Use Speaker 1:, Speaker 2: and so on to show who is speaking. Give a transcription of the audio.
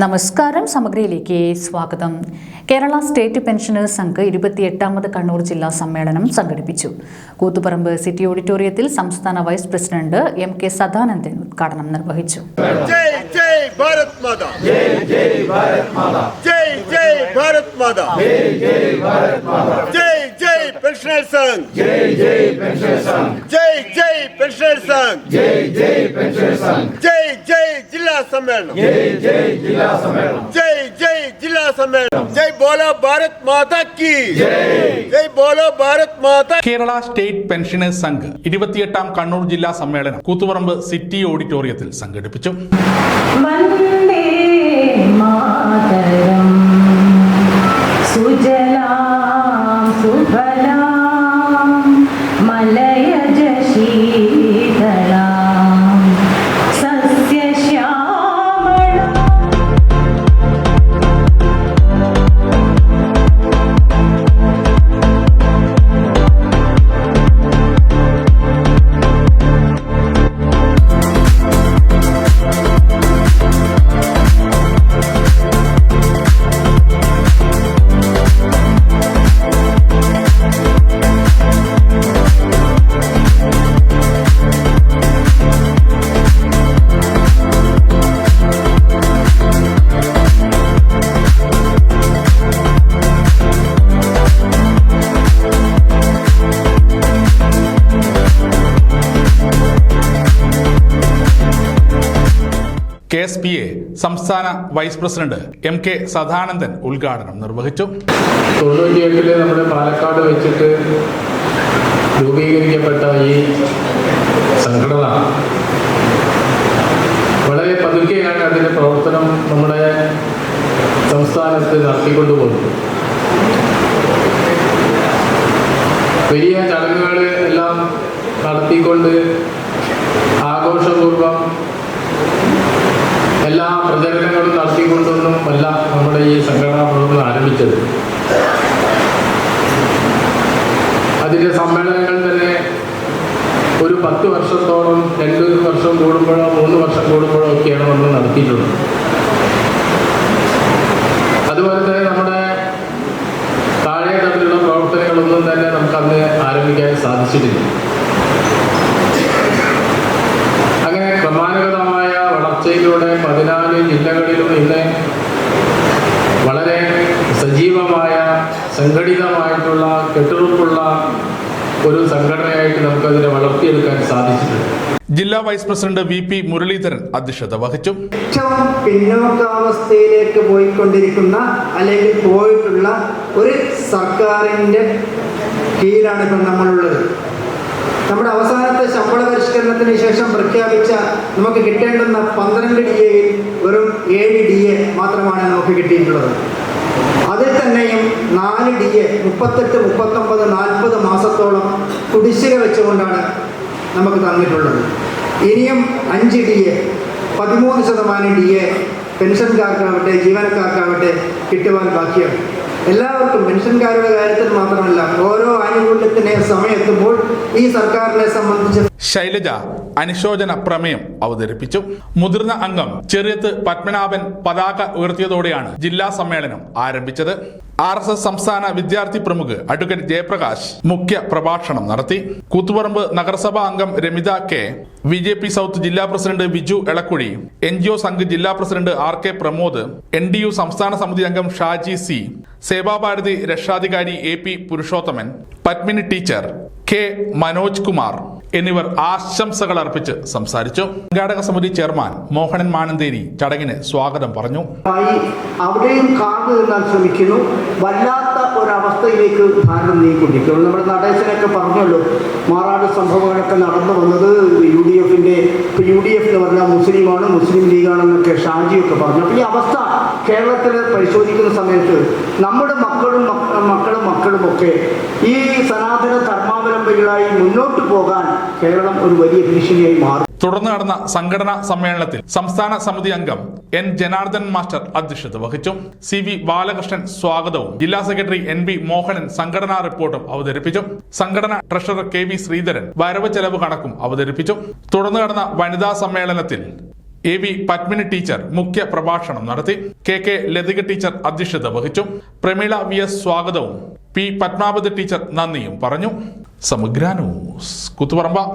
Speaker 1: നമസ്കാരം സമഗ്രയിലേക്ക് സ്വാഗതം. കേരള സ്റ്റേറ്റ് പെൻഷനേഴ്സ് സംഘ് ഇരുപത്തിയെട്ടാമത് കണ്ണൂർ ജില്ലാ സമ്മേളനം സംഘടിപ്പിച്ചു. കൂത്തുപറമ്പ് സിറ്റി ഓഡിറ്റോറിയത്തിൽ സംസ്ഥാന vice president M K Sadanandan ഉദ്ഘാടനം നിർവഹിച്ചു.
Speaker 2: ജയ് ജയ് പെൻഷനേഴ്സ് സംഘ്. സമ്മേളനം. ജയ് ജയ് ജില്ലാ സമ്മേളനം. ജയ് ബോലോ ഭാരത് മാതാ കി. ജയ്. ബോലോ ഭാരത് മാതാ
Speaker 3: കേരള സ്റ്റേറ്റ് പെൻഷനേഴ്സ് സംഘ് ഇരുപത്തിയെട്ടാം കണ്ണൂർ ജില്ലാ സമ്മേളനം കൂത്തുപറമ്പ് സിറ്റി ഓഡിറ്റോറിയത്തിൽ സംഘടിപ്പിച്ചു.
Speaker 4: മാതരം.
Speaker 3: കെ എസ് പി എ സംസ്ഥാന vice president M K Sadanandan ഉദ്ഘാടനം നിർവഹിച്ചു.
Speaker 5: തൊണ്ണൂറ്റിയെട്ടിൽ നമ്മുടെ പാലക്കാട് വെച്ചിട്ട് രൂപീകരിക്കപ്പെട്ട ഈ സംഘടന വളരെ പതുക്കെയാണ് അതിന്റെ പ്രവർത്തനം നമ്മുടെ സംസ്ഥാനത്ത് നടത്തിക്കൊണ്ടുപോകുന്നത് വലിയ ചടങ്ങുകൾ എല്ലാം നടത്തിക്കൊണ്ട് ആഘോഷപൂർവം എല്ലാ പ്രചരണങ്ങളും നടത്തിക്കൊണ്ടൊന്നും അല്ല നമ്മുടെ ഈ സംഘടനാ പ്രവർത്തനം ആരംഭിച്ചത്. അതിന്റെ സമ്മേളനങ്ങൾ തന്നെ ഒരു പത്ത് വർഷത്തോളം രണ്ട് വർഷം കൂടുമ്പോഴോ മൂന്ന് വർഷം കൂടുമ്പോഴോ ഒക്കെയാണ് നമ്മൾ നടത്തിയിട്ടുള്ളത്. അതുപോലെ തന്നെ നമ്മുടെ താഴെ തട്ടിലുള്ള പ്രവർത്തനങ്ങളൊന്നും തന്നെ നമുക്കന്ന് ആരംഭിക്കാൻ സാധിച്ചിട്ടില്ല. പതിനാല് ഇന്ന് വളരെ സജീവമായ സംഘടിതമായിട്ടുള്ള കെട്ടുറപ്പുള്ള ഒരു സംഘടനയായിട്ട് നമുക്കതിനെ വളർത്തിയെടുക്കാൻ സാധിച്ചിട്ടുണ്ട്.
Speaker 3: ജില്ലാ vice president V P Muraleedharan അധ്യക്ഷത വഹിച്ചു.
Speaker 6: ഏറ്റവും പിന്നോക്കാവസ്ഥയിലേക്ക് പോയിക്കൊണ്ടിരിക്കുന്ന അല്ലെങ്കിൽ പോയിട്ടുള്ള ഒരു സർക്കാരിന്റെ കീഴിലാണ് ഇപ്പം നമ്മളുള്ളത്. നമ്മുടെ അവസാനത്തെ ശമ്പള പരിഷ്കരണത്തിന് ശേഷം പ്രഖ്യാപിച്ച നമുക്ക് കിട്ടേണ്ടുന്ന പന്ത്രണ്ട് ഡി എയിൽ വെറും ഏഴ് ഡി എ മാത്രമാണ് നമുക്ക് കിട്ടിയിട്ടുള്ളത്. അതിൽ തന്നെയും നാല് ഡി എ മുപ്പത്തെട്ട് മുപ്പത്തൊമ്പത് നാൽപ്പത് മാസത്തോളം കുടിശ്ശിക വെച്ചുകൊണ്ടാണ് നമുക്ക് തന്നിട്ടുള്ളത്. ഇനിയും അഞ്ച് ഡി എ പതിമൂന്ന് ശതമാനം ഡി എ പെൻഷൻകാർക്കാവട്ടെ ജീവനക്കാർക്കാവട്ടെ കിട്ടുവാൻ ബാക്കിയാണ്. എല്ലാവർക്കും പെൻഷൻകാരുടെ കാര്യത്തിൽ മാത്രമല്ല ഓരോ ആനുകൂല്യത്തിനെ സമയത്തുമ്പോൾ ഈ സർക്കാരിനെ സംബന്ധിച്ച്
Speaker 3: ശൈലജ അനുശോചന പ്രമേയം അവതരിപ്പിച്ചു. മുതിർന്ന അംഗം ചെറിയത്ത് പത്മനാഭൻ പതാക ഉയർത്തിയതോടെയാണ് ജില്ലാ സമ്മേളനം ആരംഭിച്ചത്. ആർ എസ് എസ് സംസ്ഥാന വിദ്യാർത്ഥി പ്രമുഖ് അഡ്വക്കേറ്റ് ജയപ്രകാശ് മുഖ്യ പ്രഭാഷണം നടത്തി. കൂത്തുപറമ്പ് നഗരസഭാ അംഗം Ramitha K. B J P south ജില്ലാ president Biju Elakkuzhi N G O Sangh ജില്ലാ president R K Pramod N D U സംസ്ഥാന സമിതി അംഗം ഷാജി സി സേവാഭാരതി രക്ഷാധികാരി A P Purushothaman Padmini teacher K Manoj Kumar എന്നിവർ ആശംസകൾ അർപ്പിച്ച് സംസാരിച്ചു. സംഘാടക സമിതി ചെയർമാൻ മോഹനൻ മാനന്തേരി ചടങ്ങിന് സ്വാഗതം പറഞ്ഞു.
Speaker 6: അവിടെയും കാർന്നു നിന്നാൻ ശ്രമിക്കുന്നു. വല്ലാത്ത ഒരവസ്ഥയിലേക്ക് ഭാരതം നീങ്ങിക്കൊണ്ടിരിക്കുന്നു. നമ്മുടെ നടേശനൊക്കെ പറഞ്ഞല്ലോ മാറാട് സംഭവങ്ങളൊക്കെ നടന്നു വന്നത് യു ഡി എഫിന്റെ യു ഡി എഫ് എന്ന് പറഞ്ഞാൽ മുസ്ലിമാണ് മുസ്ലിം ലീഗാണെന്നൊക്കെ ഷാജിയൊക്കെ പറഞ്ഞു. അപ്പോൾ ഈ അവസ്ഥ കേരളത്തിൽ പരിശോധിക്കുന്ന സമയത്ത് നമ്മുടെ മക്കളും മക്കളും മക്കളും ഒക്കെ ഈ സനാതന ധർമാവലംബികളായി മുന്നോട്ട് പോകാൻ കേരളം ഒരു വലിയ ഭീഷണിയായി മാറും.
Speaker 3: തുടർന്ന് നടന്ന സംഘടനാ സമ്മേളനത്തിൽ സംസ്ഥാന സമിതി അംഗം എൻ ജനാർദ്ദൻ മാസ്റ്റർ അധ്യക്ഷത വഹിച്ചു. സി വി ബാലകൃഷ്ണൻ സ്വാഗതവും ജില്ലാ സെക്രട്ടറി എൻ ബി മോഹനൻ സംഘടനാ റിപ്പോർട്ടും അവതരിപ്പിച്ചു. സംഘടന ട്രഷറർ കെ വി ശ്രീധരൻ വരവ് ചെലവ് കണക്കും അവതരിപ്പിച്ചു. തുടർന്ന് നടന്ന വനിതാ സമ്മേളനത്തിൽ എ വി പത്മിനി ടീച്ചർ മുഖ്യ പ്രഭാഷണം നടത്തി. കെ കെ ലതിക ടീച്ചർ അധ്യക്ഷത വഹിച്ചു. പ്രമീള വി എസ് സ്വാഗതവും. പി പത്മാവതി ടീച്ചർ നന്ദിയും പറഞ്ഞു. സമഗ്ര ന്യൂസ്. കുത്തുപറമ്പ.